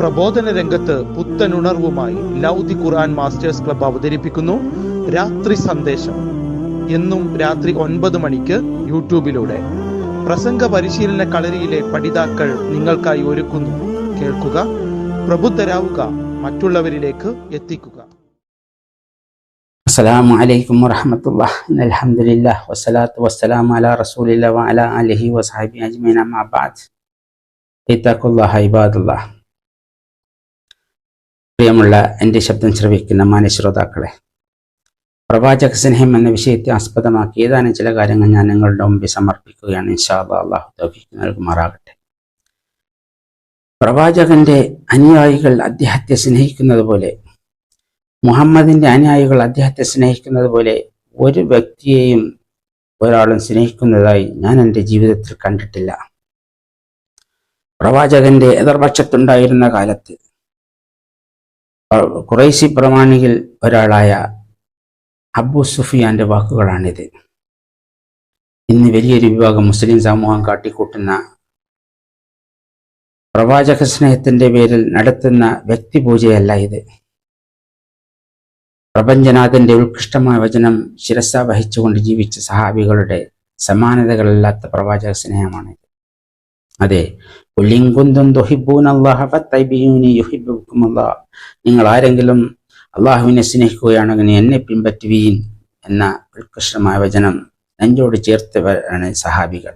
പ്രബോധന രംഗത്ത് പുത്തനുണർവുമായി ലൗദി ഖുർആൻ masters club അവതരിപ്പിക്കുന്നു. രാത്രി സന്ദേശം. എന്നും രാത്രി ഒൻപത് മണിക്ക് യൂട്യൂബിലൂടെ. പ്രസംഗ പരിശീലന കളരിയിലെ പഠിതാക്കൾ നിങ്ങൾക്കായി ഒരുക്കുന്നു. കേൾക്കുക പ്രബുദ്ധരാവുക മറ്റുള്ളവരിലേക്ക് എത്തിക്കുക. അസ്സലാമു അലൈക്കും വറഹമത്തുള്ള അലഹമുല്ല വസ്സലാത്തു വസ്സലാം അല റസൂലില്ല വഅല അലഹി വസാഹി അജ്മീൻ. അമ്മാബാദ് ഇത്തഖുല്ലാഹ ഇബാദുല്ലാഹ്. പ്രിയമുള്ള എന്റെ ശബ്ദം ശ്രവിക്കുന്ന മാനശ്രോതാക്കളെ പ്രവാചക സ്നേഹം എന്ന വിഷയത്തെ ആസ്പദമാക്കി ഏതാനും ചില കാര്യങ്ങൾ ഞാൻ നിങ്ങളുടെ മുമ്പിൽ സമർപ്പിക്കുകയാണ്. ഇൻഷാല്ലാ അള്ളാഹു തൗഫീഖ് നൽകുമാറാകട്ടെ. പ്രവാചകന്റെ അനുയായികൾ അദ്ദേഹത്തെ സ്നേഹിക്കുന്നത് പോലെ മുഹമ്മദിന്റെ അനുയായികൾ അദ്ദേഹത്തെ സ്നേഹിക്കുന്നത് പോലെ ഒരു വ്യക്തിയെയും ഒരാളും സ്നേഹിക്കുന്നതായി ഞാൻ എന്റെ ജീവിതത്തിൽ കണ്ടിട്ടില്ല. പ്രവാചകന്റെ എതിർപക്ഷത്തുണ്ടായിരുന്ന കാലത്ത് കുറേശി പ്രമാണിയിൽ ഒരാളായ അബു സുഫിയാന്റെ വാക്കുകളാണിത്. ഇന്ന് വലിയൊരു വിഭാഗം മുസ്ലിം സമൂഹം കാട്ടിക്കൂട്ടുന്ന പ്രവാചക സ്നേഹത്തിന്റെ പേരിൽ നടത്തുന്ന വ്യക്തിപൂജയല്ല ഇത്. പ്രപഞ്ചനാഥന്റെ ഉത്കൃഷ്ടമായ വചനം ശിരസ വഹിച്ചുകൊണ്ട് ജീവിച്ച സഹാബികളുടെ സമാനതകളില്ലാത്ത പ്രവാചക സ്നേഹമാണ് അതെ. നിങ്ങൾ ആരെങ്കിലും അള്ളാഹുവിനെ സ്നേഹിക്കുകയാണെങ്കിൽ എന്നെ പിൻപറ്റുവീൻ? എന്ന ഉത്കൃഷ്ടമായ വചനം നെഞ്ചോട് ചേർത്തവരാണ് സഹാബികൾ.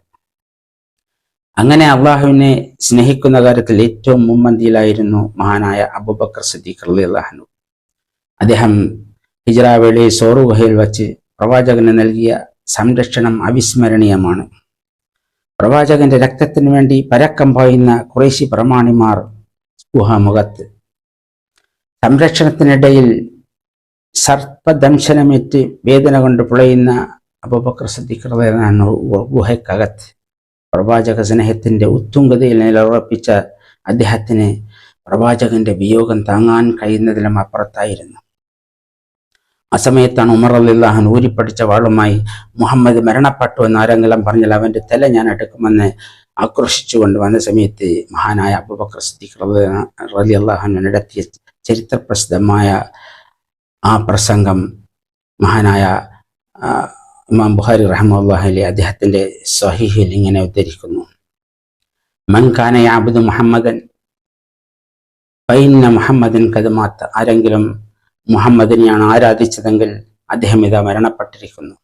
അങ്ങനെ അള്ളാഹുവിനെ സ്നേഹിക്കുന്ന കാര്യത്തിൽ ഏറ്റവും മുമ്പന്തിയിലായിരുന്നു മഹാനായ അബുബക്ര സിദ്ദീഖ് അള്ളി അള്ളാഹനു അദ്ദേഹം ഹിജറ സോറു ഗുഹയിൽ വച്ച് പ്രവാചകന് നൽകിയ സംരക്ഷണം അവിസ്മരണീയമാണ്. പ്രവാചകന്റെ രക്തത്തിനു വേണ്ടി പരക്കം പായുന്ന കുറേശി പ്രമാണിമാർ ഗുഹാമുഖത്ത്. സംരക്ഷണത്തിനിടയിൽ സർപ്പദംശനമേറ്റ് വേദന കൊണ്ട് പുളയുന്ന അപപക്ര സദ്ദിഖ്റാണ് ഗുഹയ്ക്കകത്ത്. പ്രവാചക സ്നേഹത്തിന്റെ ഉത്തുംഗതയിൽ നിലയുറപ്പിച്ച അദ്ദേഹത്തിന് പ്രവാചകന്റെ വിയോഗം താങ്ങാൻ കഴിയുന്നതിലും അപ്പുറത്തായിരുന്നു. ആ സമയത്താണ് ഉമർ അല്ലാഹൻ ഊരിപ്പടിച്ച വാളുമായി മുഹമ്മദ് മരണപ്പെട്ടു എന്ന് ആരെങ്കിലും പറഞ്ഞാൽ അവന്റെ തല ഞാൻ എടുക്കുമെന്ന് ആക്രോശിച്ചുകൊണ്ട് വന്ന സമയത്ത് മഹാനായ അബുബക്കർ സിദ്ദീഖ് റലി അള്ളാഹൻ നടത്തിയ ചരിത്രപ്രസിദ്ധമായ ആ പ്രസംഗം മഹാനായ ഇമാം ബുഹാരി റഹ്മുല്ലാഹലി അദ്ദേഹത്തിന്റെ സഹിഹിൽ ഇങ്ങനെ ഉദ്ധരിക്കുന്നു. മൻഖാന യാബുദ് മുഹമ്മദൻ പൈന്ന മുഹമ്മദൻ കതുമാത്ത ആരെങ്കിലും മുഹമ്മദിനെയാണ് ആരാധിച്ചതെങ്കിൽ അദ്ദേഹം ഇതാ മരണപ്പെട്ടിരിക്കുന്നു.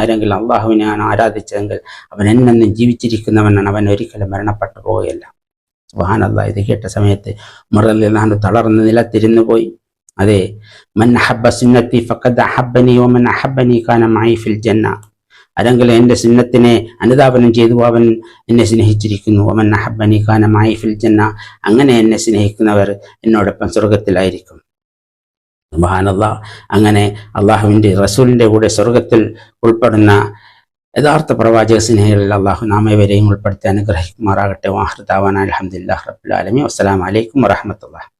ആരെങ്കിലും അള്ളാഹുവിനെയാണ് ആരാധിച്ചതെങ്കിൽ അവൻ എന്നെന്നും ജീവിച്ചിരിക്കുന്നവനാണ്. അവൻ ഒരിക്കലും മരണപ്പെട്ടു പോവുകയല്ല. സുഹാനല്ല ഇത് കേട്ട സമയത്ത് മുറല്ലാണ്ട് തളർന്ന് നിലത്തിരുന്നു പോയി. അതെ മൻ ഹബ്ബ സുന്നത്തി ഫക്കദ് അഹബ്ബനി ഓ അഹബ്ബനി ഹബ്ബനി മായി ഫിൽ ജന്ന അല്ലെങ്കിൽ എന്റെ സുന്നത്തിനെ അനുധാപനം ചെയ്തു. അവൻ എന്നെ സ്നേഹിച്ചിരിക്കുന്നു. അവൻ അഹബനി ഖാനമായി ഫിൽ ജന്ന. അങ്ങനെ എന്നെ സ്നേഹിക്കുന്നവർ എന്നോടൊപ്പം സ്വർഗത്തിലായിരിക്കും സുബാനല്ല അങ്ങനെ അള്ളാഹുവിന്റെ റസൂലിന്റെ കൂടെ സ്വർഗത്തിൽ ഉൾപ്പെടുന്ന യഥാർത്ഥ പ്രവാചക സ്നേഹികളിൽ അള്ളാഹു നാമേവരെയും ഉൾപ്പെടുത്തി അനുഗ്രഹിക്കുമാറാകട്ടെ. വാഹൃദാവാൻ അലഹമുല്ലാ റബുലാലമി വസ്സലാം വലൈക്കും വറഹമത്തുള്ള